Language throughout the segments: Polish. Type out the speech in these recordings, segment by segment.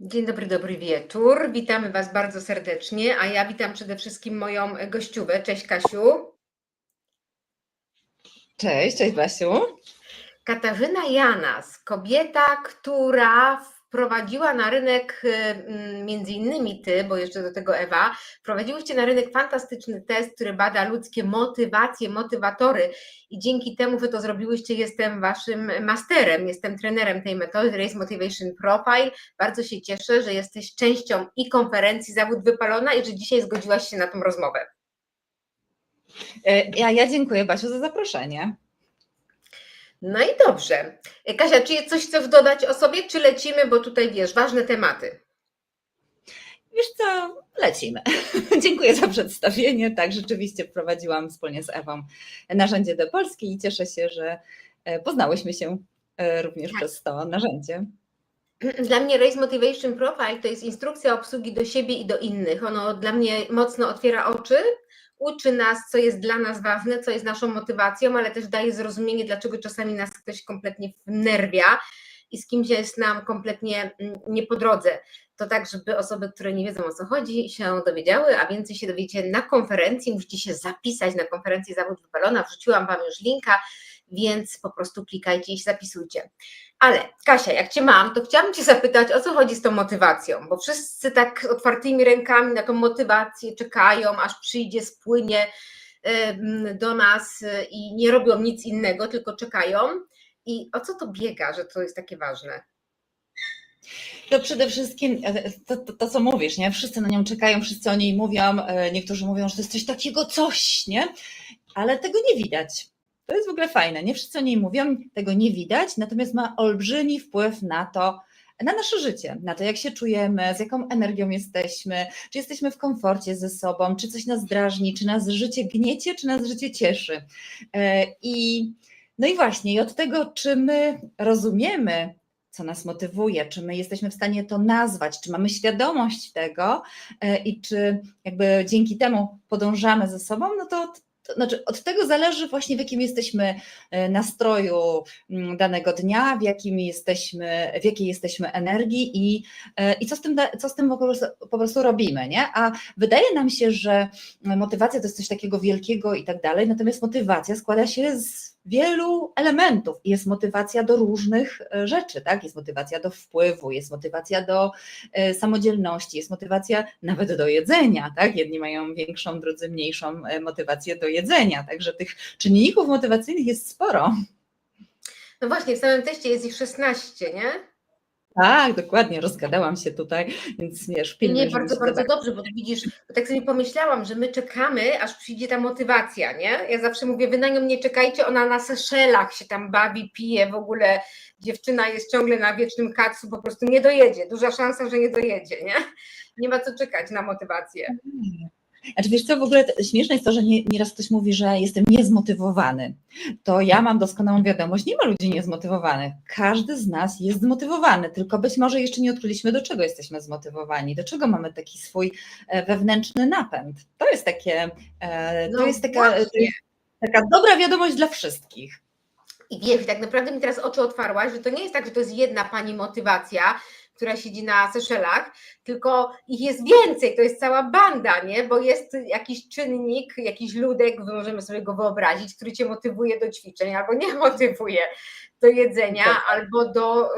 Dzień dobry, dobry wieczór. Witamy Was bardzo serdecznie, a ja witam przede wszystkim moją gościówę. Cześć Kasiu. Cześć, cześć Basiu. Katarzyna Janas, kobieta, która wprowadziła na rynek, y, między innymi Ty, bo jeszcze do tego Ewa, wprowadziłyście na rynek fantastyczny test, który bada ludzkie motywacje, motywatory i dzięki temu, że to zrobiłyście, jestem Waszym masterem, jestem trenerem tej metody Race Motivation Profile. Bardzo się cieszę, że jesteś częścią i konferencji Zawód Wypalona i że dzisiaj zgodziłaś się na tą rozmowę. E, Ja, ja dziękuję Basiu za zaproszenie. No i dobrze. Kasia, czy jest coś chcesz dodać o sobie, czy lecimy, bo tutaj wiesz, ważne tematy. Wiesz co, lecimy. Dziękuję za przedstawienie. Tak, rzeczywiście wprowadziłam wspólnie z Ewą narzędzie do Polski i cieszę się, że e, poznałyśmy się e, również Tak. przez to narzędzie. Dla mnie Race Motivation Profile to jest instrukcja obsługi do siebie i do innych. Ono dla mnie mocno otwiera oczy, uczy nas, co jest dla nas ważne, co jest naszą motywacją, ale też daje zrozumienie, dlaczego czasami nas ktoś kompletnie wnerwia i z kimś jest nam kompletnie mm, nie po drodze. To tak, żeby osoby, które nie wiedzą o co chodzi, się dowiedziały, a więcej się dowiecie na konferencji. Musicie się zapisać na konferencję Zawód Wypalona. Wrzuciłam Wam już linka, więc po prostu klikajcie i się zapisujcie. Ale Kasia, jak Cię mam, to chciałabym Cię zapytać, o co chodzi z tą motywacją, bo wszyscy tak otwartymi rękami na tą motywację czekają, aż przyjdzie, spłynie do nas y, i nie robią nic innego, tylko czekają. I o co to biega, że to jest takie ważne? To przede wszystkim e, to, to, to, co mówisz, nie? Wszyscy na nią czekają, wszyscy o niej mówią, e, niektórzy mówią, że to jest coś takiego coś, nie? Ale tego nie widać. To jest w ogóle fajne. Nie wszyscy o niej mówią, tego nie widać, natomiast ma olbrzymi wpływ na to, na nasze życie, na to, jak się czujemy, z jaką energią jesteśmy, czy jesteśmy w komforcie ze sobą, czy coś nas drażni, czy nas życie gniecie, czy nas życie cieszy. E, I no i właśnie, i od tego, czy my rozumiemy, co nas motywuje, czy my jesteśmy w stanie to nazwać, czy mamy świadomość tego e, i czy jakby dzięki temu podążamy ze sobą, no to, to znaczy od tego zależy właśnie w jakim jesteśmy e, nastroju mm, danego dnia, w jakim jesteśmy, w jakiej jesteśmy energii i, e, i co z tym, co z tym po prostu, po prostu robimy, nie? A wydaje nam się, że motywacja to jest coś takiego wielkiego i tak dalej, natomiast motywacja składa się z wielu elementów. Jest motywacja do różnych e, rzeczy, tak? Jest motywacja do wpływu, jest motywacja do e, samodzielności, jest motywacja nawet do jedzenia, tak? Jedni mają większą, drudzy mniejszą e, motywację do jedzenia, także tych czynników motywacyjnych jest sporo. No właśnie, w samym teście jest ich 16, nie? Tak, dokładnie, rozgadałam się tutaj, więc wiesz, pilnuj, Nie, bardzo, bardzo zobaczyć. dobrze, bo widzisz, bo tak sobie pomyślałam, że my czekamy, aż przyjdzie ta motywacja, nie? Ja zawsze mówię, wy na nią nie czekajcie, ona na Seszelach się tam bawi, pije, w ogóle dziewczyna jest ciągle na wiecznym kacu, po prostu nie dojedzie, duża szansa, że nie dojedzie, nie? Nie ma co czekać na motywację. Znaczy wiesz co, w ogóle śmieszne jest to, że nie, nieraz ktoś mówi, że jestem niezmotywowany. To ja mam doskonałą wiadomość, nie ma ludzi niezmotywowanych. Każdy z nas jest zmotywowany, tylko być może jeszcze nie odkryliśmy, do czego jesteśmy zmotywowani, do czego mamy taki swój e, wewnętrzny napęd. To jest takie, e, to No jest taka, właśnie. jest taka dobra wiadomość dla wszystkich. I wiesz, tak naprawdę mi teraz oczy otwarłaś, że to nie jest tak, że to jest jedna pani motywacja, która siedzi na Seszelach, tylko ich jest więcej, to jest cała banda, nie? Bo jest jakiś czynnik, jakiś ludek, możemy sobie go wyobrazić, który cię motywuje do ćwiczeń albo nie motywuje do jedzenia, Tak. albo do,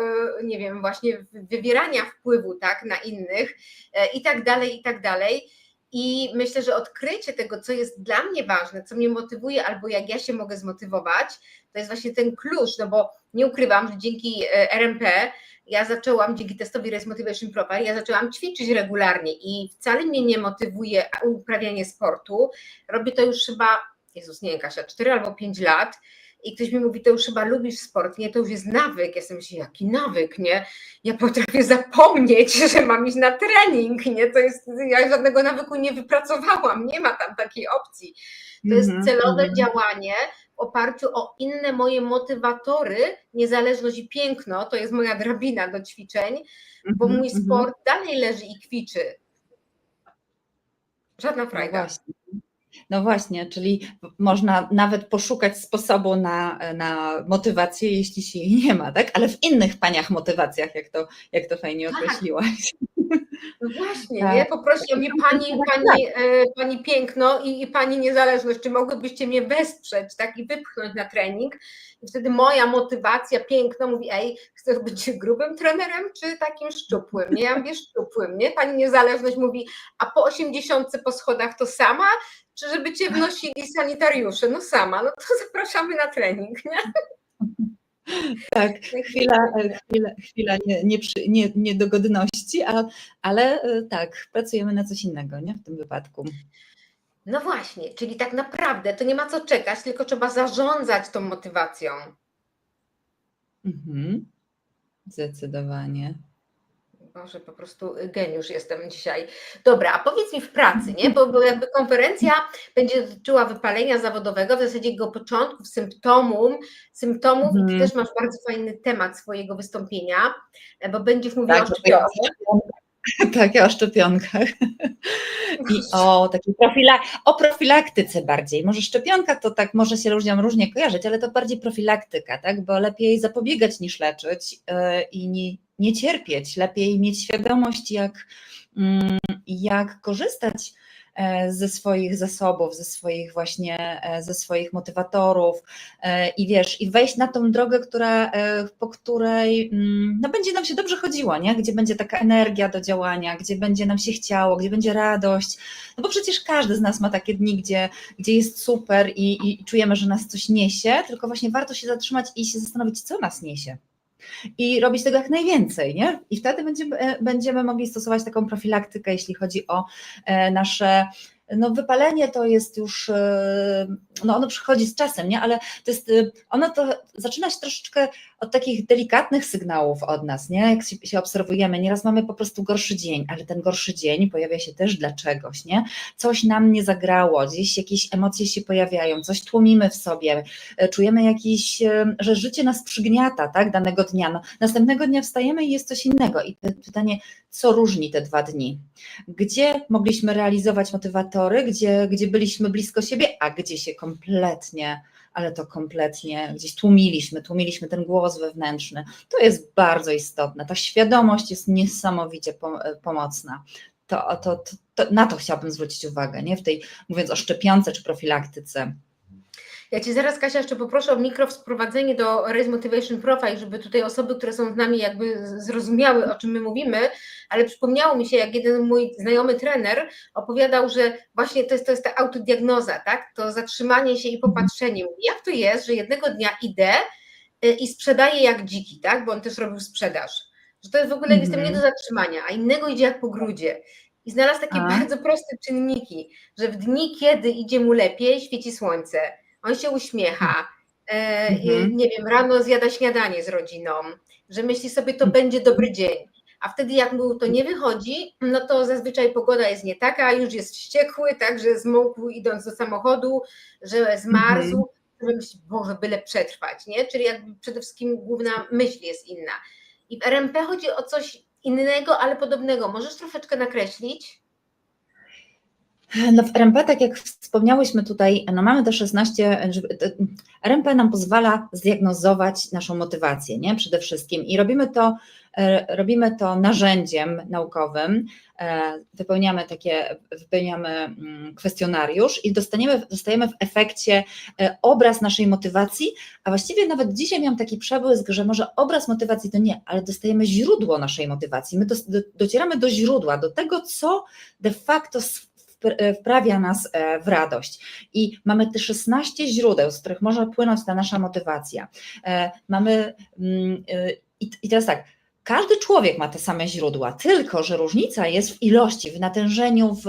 y, nie wiem, właśnie wywierania wpływu, tak, na innych e, i tak dalej, i tak dalej. I myślę, że odkrycie tego, co jest dla mnie ważne, co mnie motywuje, albo jak ja się mogę zmotywować, to jest właśnie ten klucz, no bo nie ukrywam, że dzięki e, RMP ja zaczęłam, dzięki testowi Race Motivation Profile, ja zaczęłam ćwiczyć regularnie i wcale mnie nie motywuje uprawianie sportu. Robię to już chyba, Jezus, nie wiem, Kasia, 4 albo 5 lat i ktoś mi mówi, to już chyba lubisz sport, nie, to już jest nawyk. Ja sobie myślę, jaki nawyk, nie? Ja potrafię zapomnieć, że mam iść na trening, nie? To jest, ja żadnego nawyku nie wypracowałam, nie ma tam takiej opcji. To jest Mhm, celowe mhm. działanie w oparciu o inne moje motywatory, niezależność i piękno, to jest moja drabina do ćwiczeń, bo Mhm, mój mhm. sport dalej leży i kwiczy. Żadna No frajda. właśnie. No właśnie, czyli można nawet poszukać sposobu na, na motywację, jeśli się jej nie ma, tak? Ale w innych paniach motywacjach, jak to, jak to fajnie Tak. określiłaś. No właśnie, Tak. nie? Poprosiła mnie pani, pani, e, pani piękno i, i pani niezależność, czy mogłybyście mnie wesprzeć, tak? I wypchnąć na trening. I wtedy moja motywacja, piękno mówi, ej, chcesz być grubym trenerem, czy takim szczupłym? Nie, ja mówię szczupłym, nie? Pani niezależność mówi, a po 80 po schodach to sama, czy żeby cię wnosili sanitariusze? No sama, no to zapraszamy na trening, nie? Tak, chwila, chwila, chwila nie, nie, przy- nie, niedogodności, a, ale e, tak, pracujemy na coś innego, nie? W tym wypadku. No właśnie, czyli tak naprawdę to nie ma co czekać, tylko trzeba zarządzać tą motywacją. Mhm. Zdecydowanie. Boże, po prostu geniusz jestem dzisiaj. Dobra, a powiedz mi w pracy, nie? Bo, bo jakby konferencja będzie dotyczyła wypalenia zawodowego, w zasadzie jego początków, symptomum, symptomów i ty Mhm. też masz bardzo fajny temat swojego wystąpienia, e, bo będziesz mówiła Tak, o szczepionce. Tak, ja o szczepionkach. I o takiej profila- o profilaktyce bardziej. Może szczepionka to tak może się ludziom różnie kojarzyć, ale to bardziej profilaktyka, tak? Bo lepiej zapobiegać niż leczyć yy, i nie, nie cierpieć. Lepiej mieć świadomość, jak, mm, jak korzystać ze swoich zasobów, ze swoich właśnie, e, ze swoich motywatorów. E, i wiesz, i wejść na tą drogę, która, e, po której mm, no, będzie nam się dobrze chodziło, nie? gdzie będzie taka energia do działania, gdzie będzie nam się chciało, gdzie będzie radość, no bo przecież każdy z nas ma takie dni, gdzie, gdzie jest super i, i czujemy, że nas coś niesie, tylko właśnie warto się zatrzymać i się zastanowić, co nas niesie i robić tego jak najwięcej, nie? I wtedy będziemy, e, będziemy mogli stosować taką profilaktykę, jeśli chodzi o e, nasze. No, wypalenie to jest już, e, no ono przychodzi z czasem, nie? Ale to jest, e, ono to zaczyna się troszeczkę od takich delikatnych sygnałów od nas, nie? Jak się, się obserwujemy, nieraz mamy po prostu gorszy dzień, ale ten gorszy dzień pojawia się też dla czegoś, nie? Coś nam nie zagrało, gdzieś jakieś emocje się pojawiają, coś tłumimy w sobie, e, czujemy jakiś, e, że życie nas przygniata, tak, danego dnia. No, następnego dnia wstajemy i jest coś innego. I pytanie, co różni te dwa dni? Gdzie mogliśmy realizować motywatory, gdzie, gdzie byliśmy blisko siebie, a gdzie się kompletnie, ale to kompletnie gdzieś tłumiliśmy, tłumiliśmy ten głos wewnętrzny. To jest bardzo istotne. Ta świadomość jest niesamowicie pom- pomocna. To, to, to, to, na to chciałabym zwrócić uwagę, nie? W tej, mówiąc o szczepionce czy profilaktyce. Ja Cię zaraz, Kasia, jeszcze poproszę o mikro wprowadzenie do Raise Motivation Profile, żeby tutaj osoby, które są z nami jakby zrozumiały, o czym my mówimy, ale przypomniało mi się, jak jeden mój znajomy trener opowiadał, że właśnie to jest, to jest ta autodiagnoza, tak? To zatrzymanie się i popatrzenie. Jak to jest, że jednego dnia idę y, i sprzedaję jak dziki, tak? Bo on też robił sprzedaż. Że to jest w ogóle, Mhm. jestem nie do zatrzymania, a innego idzie jak po grudzie. I znalazł takie A. bardzo proste czynniki, że w dni, kiedy idzie mu lepiej, świeci słońce, on się uśmiecha, e, Mhm. nie wiem, rano zjada śniadanie z rodziną, że myśli sobie, to będzie dobry dzień. A wtedy, jak mu to nie wychodzi, no to zazwyczaj pogoda jest nie taka, już jest wściekły, tak, że zmokł idąc do samochodu, że zmarzł, że myśli, Boże, byle przetrwać, nie? Czyli jakby przede wszystkim główna myśl jest inna. I w RMP chodzi o coś innego, ale podobnego. Możesz troszeczkę nakreślić? No w RMP, tak jak wspomniałyśmy tutaj, no mamy te 16, żeby, te- RMP nam pozwala zdiagnozować naszą motywację, nie? Przede wszystkim. I robimy to, e, robimy to narzędziem naukowym, e, wypełniamy takie, wypełniamy mm, kwestionariusz i dostaniemy, dostajemy w efekcie e, obraz naszej motywacji, a właściwie nawet dzisiaj miałam taki przebłysk, że może obraz motywacji to nie, ale dostajemy źródło naszej motywacji, my dos- do, docieramy do źródła, do tego, co de facto wprawia nas e, w radość. I mamy te 16 źródeł, z których może płynąć ta nasza motywacja. E, Mamy mm, e, i i teraz tak. Każdy człowiek ma te same źródła, tylko że różnica jest w ilości, w natężeniu w,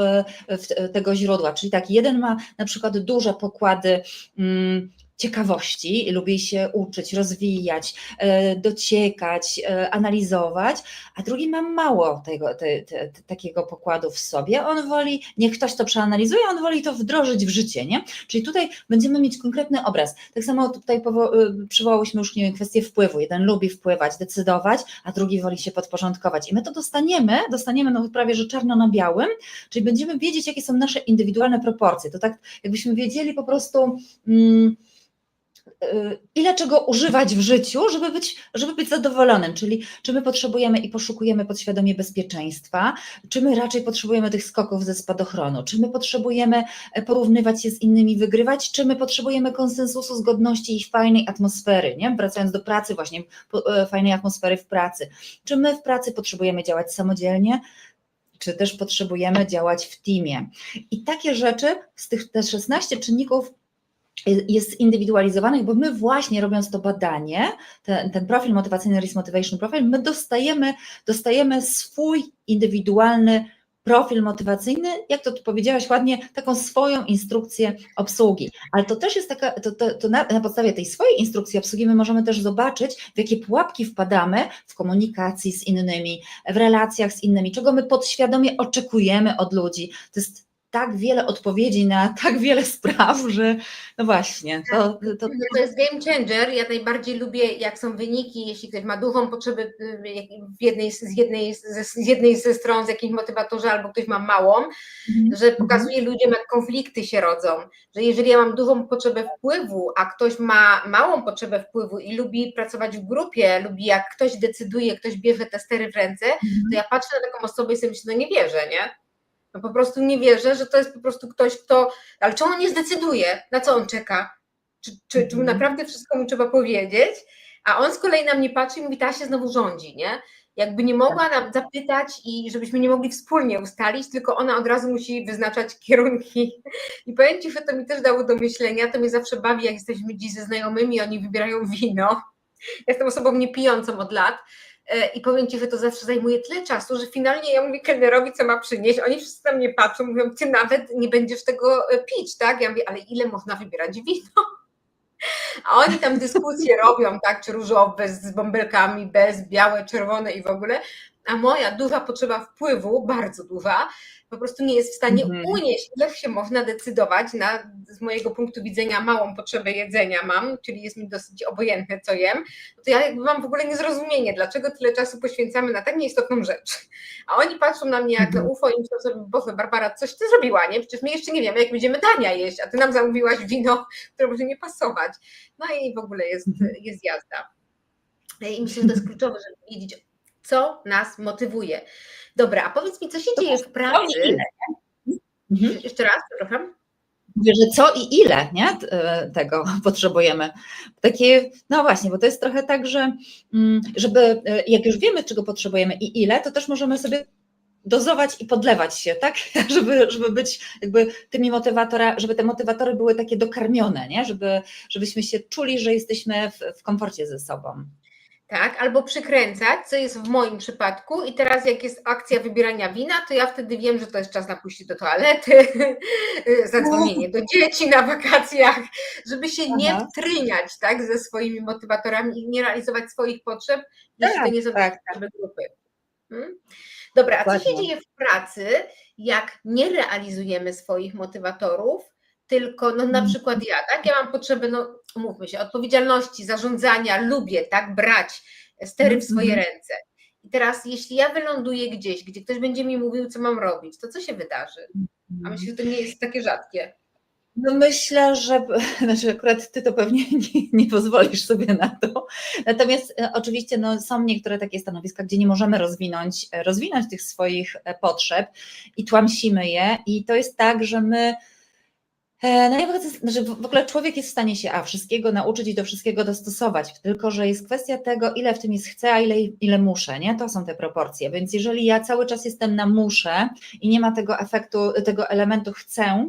w tego źródła. Czyli tak, jeden ma na przykład duże pokłady mm, ciekawości, lubi się uczyć, rozwijać, e, dociekać, e, analizować, a drugi ma mało tego, te, te, takiego pokładu w sobie. On woli, niech ktoś to przeanalizuje, on woli to wdrożyć w życie, nie? Czyli tutaj będziemy mieć konkretny obraz. Tak samo tutaj y, przywołałyśmy już nie wiem, kwestię wpływu. Jeden lubi wpływać, decydować, a drugi woli się podporządkować. I my to dostaniemy, dostaniemy no prawie że czarno na białym, czyli będziemy wiedzieć, jakie są nasze indywidualne proporcje. To tak, jakbyśmy wiedzieli po prostu. Mm, ile czego używać w życiu, żeby być, żeby być zadowolonym, czyli czy my potrzebujemy i poszukujemy podświadomie bezpieczeństwa, czy my raczej potrzebujemy tych skoków ze spadochronu, czy my potrzebujemy e, porównywać się z innymi, wygrywać, czy my potrzebujemy konsensusu, zgodności i fajnej atmosfery, nie? wracając do pracy właśnie, e, fajnej atmosfery w pracy, czy my w pracy potrzebujemy działać samodzielnie, czy też potrzebujemy działać w teamie. I takie rzeczy z tych te 16 czynników jest zindywidualizowanych, bo my właśnie robiąc to badanie, ten, ten profil motywacyjny, Risk Motivation Profile, my dostajemy, dostajemy swój indywidualny profil motywacyjny, jak to tu powiedziałaś ładnie, taką swoją instrukcję obsługi. Ale to też jest taka, to, to, to na, na podstawie tej swojej instrukcji obsługi my możemy też zobaczyć, w jakie pułapki wpadamy w komunikacji z innymi, w relacjach z innymi, czego my podświadomie oczekujemy od ludzi. To jest tak wiele odpowiedzi na tak wiele spraw, że no właśnie, to, to, No To jest game changer. Ja najbardziej lubię, jak są wyniki, jeśli ktoś ma dużą potrzebę y, w jednej, z, jednej, ze, z jednej ze stron, z jakimś motywatorze, albo ktoś ma małą, że pokazuje ludziom, jak konflikty się rodzą. Że jeżeli ja mam dużą potrzebę wpływu, a ktoś ma małą potrzebę wpływu i lubi pracować w grupie, lubi jak ktoś decyduje, ktoś bierze te stery w ręce, to ja patrzę na taką osobę i sobie myślę, no nie wierzę, nie? No po prostu nie wierzę, że to jest po prostu ktoś, kto. Ale czy on nie zdecyduje? Na co on czeka? Czy, czy, czy Mhm. naprawdę wszystko mu trzeba powiedzieć? A on z kolei na mnie patrzy i mówi, ta się znowu rządzi, nie? Jakby nie mogła nam zapytać i żebyśmy nie mogli wspólnie ustalić, tylko ona od razu musi wyznaczać kierunki. I powiem Ci, że to mi też dało do myślenia. To mnie zawsze bawi, jak jesteśmy dziś ze znajomymi, oni wybierają wino. Jestem osobą niepijącą od lat. E, I powiem Ci, że to zawsze zajmuje tyle czasu, że finalnie ja mówię kelnerowi, co ma przynieść. Oni wszyscy na mnie patrzą, mówią, Ty nawet nie będziesz tego e, pić, tak? Ja mówię, ale ile można wybierać wino? A oni tam dyskusje robią, tak? Czy różowe z bąbelkami, bez, białe, czerwone i w ogóle. A moja duża potrzeba wpływu, bardzo duża, po prostu nie jest w stanie Mhm. unieść, ile się można decydować na, z mojego punktu widzenia, małą potrzebę jedzenia mam, czyli jest mi dosyć obojętne, co jem, to ja jakby mam w ogóle niezrozumienie, dlaczego tyle czasu poświęcamy na tak nieistotną rzecz. A oni patrzą na mnie jak na Mhm. UFO i myślą sobie, Boże, Barbara, coś ty zrobiła, nie? Przecież my jeszcze nie wiemy, jak będziemy dania jeść, a ty nam zamówiłaś wino, które może nie pasować. No i w ogóle jest, Mhm. jest jazda. I myślę, że to jest kluczowe, żeby wiedzieć, co nas motywuje. Dobra, a powiedz mi, co się dzieje w pracy? ile? Mhm. Jeszcze raz, przepraszam. Mówię, że co i ile nie, e, tego potrzebujemy. Takie, no właśnie, bo to jest trochę tak, że mm, żeby, e, jak już wiemy, czego potrzebujemy i ile, to też możemy sobie dozować i podlewać się, tak? Żeby, żeby być jakby tymi motywatora, żeby te motywatory były takie dokarmione, nie? Żeby, żebyśmy się czuli, że jesteśmy w, w komforcie ze sobą. Tak, albo przykręcać, co jest w moim przypadku. I teraz, jak jest akcja wybierania wina, to ja wtedy wiem, że to jest czas na pójście do toalety, zadzwonienie do dzieci na wakacjach, żeby się nie Aha. wtryniać tak, ze swoimi motywatorami i nie realizować swoich potrzeb, jeśli to Tak, nie są tak, potrzeby grupy. Hmm? Dobra, a co się dzieje w pracy, jak nie realizujemy swoich motywatorów, tylko no na Mhm. przykład ja, tak? Ja mam potrzebę, no mówmy się, odpowiedzialności, zarządzania, lubię, tak, brać stery w swoje Mhm. ręce. I teraz, jeśli ja wyląduję gdzieś, gdzie ktoś będzie mi mówił, co mam robić, to co się wydarzy? A myślę, że to nie jest takie rzadkie. No myślę, że znaczy akurat ty to pewnie nie, nie pozwolisz sobie na to. Natomiast e, oczywiście no, są niektóre takie stanowiska, gdzie nie możemy rozwinąć, e, rozwinąć tych swoich e, potrzeb i tłamsimy je. I to jest tak, że my. E, No ja wiedzę, że w ogóle człowiek jest w stanie się a wszystkiego nauczyć i do wszystkiego dostosować, tylko że jest kwestia tego, ile w tym jest chcę, a ile, ile muszę, nie? To są te proporcje. Więc jeżeli ja cały czas jestem na muszę i nie ma tego efektu, tego elementu chcę,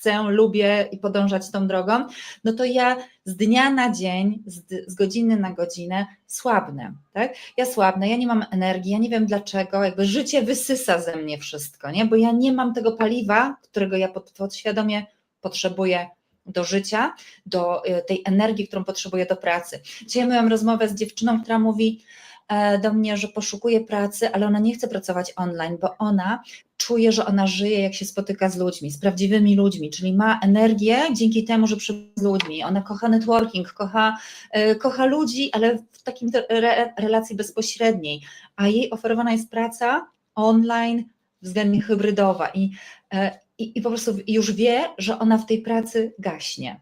chcę, lubię i podążać tą drogą, no to ja z dnia na dzień, z, z godziny na godzinę słabnę, tak? Ja słabnę, ja nie mam energii, ja nie wiem dlaczego, jakby życie wysysa ze mnie wszystko, nie? Bo ja nie mam tego paliwa, którego ja pod, podświadomie potrzebuję do życia, do e, tej energii, którą potrzebuję do pracy. Dzisiaj miałam rozmowę z dziewczyną, która mówi e, do mnie, że poszukuje pracy, ale ona nie chce pracować online, bo ona czuje, że ona żyje, jak się spotyka z ludźmi, z prawdziwymi ludźmi, czyli ma energię dzięki temu, że przebywa z ludźmi. Ona kocha networking, kocha, e, kocha ludzi, ale w takim te- re, relacji bezpośredniej, a jej oferowana jest praca online, względnie hybrydowa i, e, i, i po prostu już wie, że ona w tej pracy gaśnie.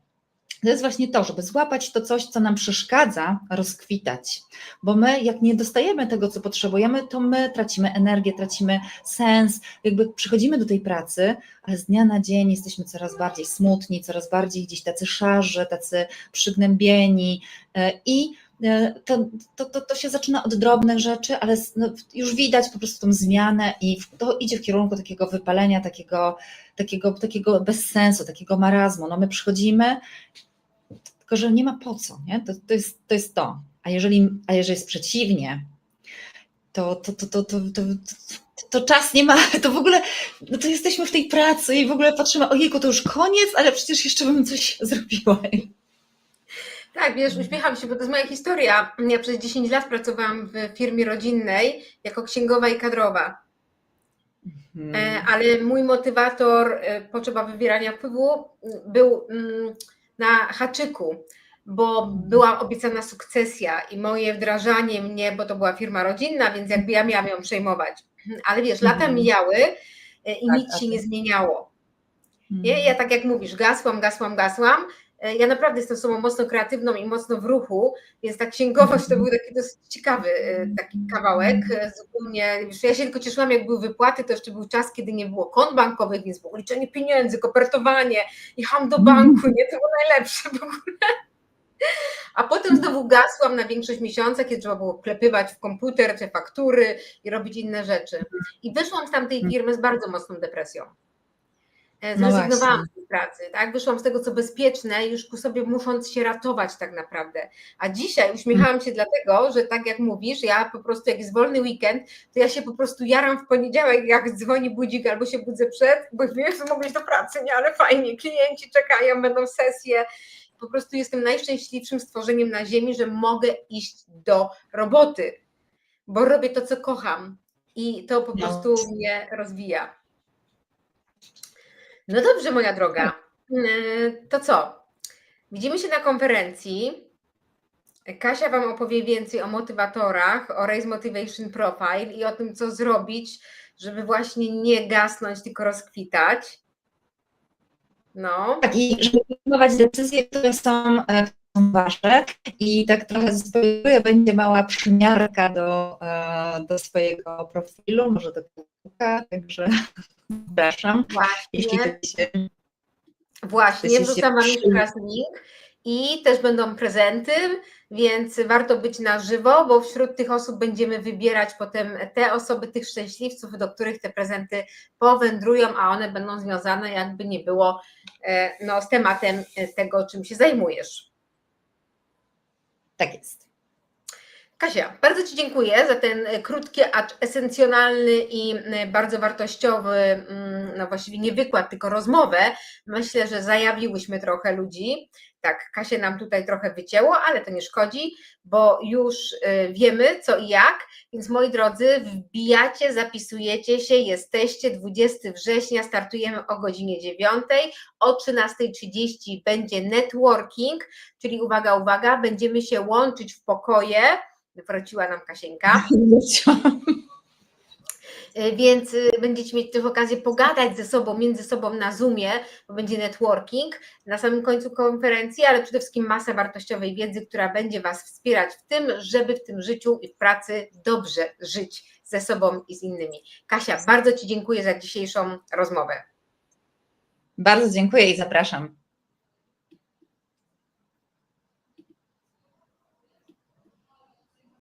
To jest właśnie to, żeby złapać to coś, co nam przeszkadza, rozkwitać. Bo my, jak nie dostajemy tego, co potrzebujemy, to my tracimy energię, tracimy sens, jakby przychodzimy do tej pracy, ale z dnia na dzień jesteśmy coraz bardziej smutni, coraz bardziej gdzieś tacy szarzy, tacy przygnębieni e, i E, to, to, to, to, się zaczyna od drobnych rzeczy, ale no, już widać po prostu tą zmianę i to idzie w kierunku takiego wypalenia, takiego, takiego, takiego bezsensu, takiego marazmu. No my przychodzimy, tylko że nie ma po co, nie? To, to, jest, to jest to. A jeżeli, a jeżeli jest przeciwnie, to, to, to, to, to, to, to czas nie ma, to w ogóle, no to jesteśmy w tej pracy i w ogóle patrzymy, ojejku, to już koniec, ale przecież jeszcze bym coś zrobiła. Tak, wiesz, uśmiecham się, bo to jest moja historia. Ja przez 10 lat pracowałam w firmie rodzinnej jako księgowa i kadrowa. E, ale mój motywator, e, potrzeba wywierania wpływu, był na haczyku, bo była obiecana sukcesja i moje wdrażanie mnie, bo to była firma rodzinna, więc jakby ja miałam ją przejmować. Ale wiesz, lata Mhm. mijały e, i Tak, nic a się ty- nie zmieniało. Mhm. Nie? Ja tak jak mówisz, gasłam, gasłam, gasłam. E, Ja naprawdę jestem osobą mocno kreatywną i mocno w ruchu, więc ta księgowość to był taki dosyć ciekawy e, taki kawałek. e, Zupełnie, ja się tylko cieszyłam, jak były wypłaty, to jeszcze był czas, kiedy nie było kont bankowych, więc było liczenie pieniędzy, kopertowanie, jechałam do banku, nie, to było najlepsze w ogóle. A potem znowu gasłam na większość miesiąca, kiedy trzeba było klepywać w komputer te faktury i robić inne rzeczy. I wyszłam z tamtej firmy z bardzo mocną depresją. E, No Pracy, tak? Wyszłam z tego, co bezpieczne, już ku sobie musząc się ratować tak naprawdę. A dzisiaj uśmiechałam się dlatego, że tak jak mówisz, ja po prostu jak jest wolny weekend, to ja się po prostu jaram w poniedziałek, jak dzwoni budzik albo się budzę przed, bo wiem, że mogę iść do pracy, nie, ale fajnie, klienci czekają, będą sesje. Po prostu jestem najszczęśliwszym stworzeniem na ziemi, że mogę iść do roboty, bo robię to, co kocham i to po No. prostu mnie rozwija. No dobrze, moja droga. Yy, To co? Widzimy się na konferencji. Kasia Wam opowie więcej o motywatorach, o Raise Motivation Profile i o tym, co zrobić, żeby właśnie nie gasnąć, tylko rozkwitać. No. Tak, i żeby podejmować decyzje, które są, e, są wasze i tak trochę spoiluję, będzie mała przymiarka do, e, do swojego profilu, może do Facebooka, także jeśli Właśnie. to się Właśnie, To się wrzucam Wam przyda. jeszcze raz link i też będą prezenty, więc warto być na żywo, bo wśród tych osób będziemy wybierać potem te osoby, tych szczęśliwców, do których te prezenty powędrują, a one będą związane jakby nie było e, no, z tematem tego, czym się zajmujesz. tak jest. Kasia, bardzo Ci dziękuję za ten e, krótki, acz esencjonalny i bardzo wartościowy, mm, no właściwie nie wykład, tylko rozmowę. Myślę, że zajawiłyśmy trochę ludzi. Tak, Kasie nam tutaj trochę wycięło, ale to nie szkodzi, bo już e, wiemy co i jak, więc moi drodzy, wbijacie, zapisujecie się, jesteście. 20 września, startujemy o godzinie 9, o 13.30 będzie networking, czyli uwaga, uwaga, będziemy się łączyć w pokoje, wróciła nam Kasieńka, Y, więc y, będziecie mieć też okazję pogadać ze sobą, między sobą na Zoomie, bo będzie networking na samym końcu konferencji, ale przede wszystkim masa wartościowej wiedzy, która będzie Was wspierać w tym, żeby w tym życiu i w pracy dobrze żyć ze sobą i z innymi. Kasia, bardzo Ci dziękuję za dzisiejszą rozmowę. Bardzo dziękuję i zapraszam.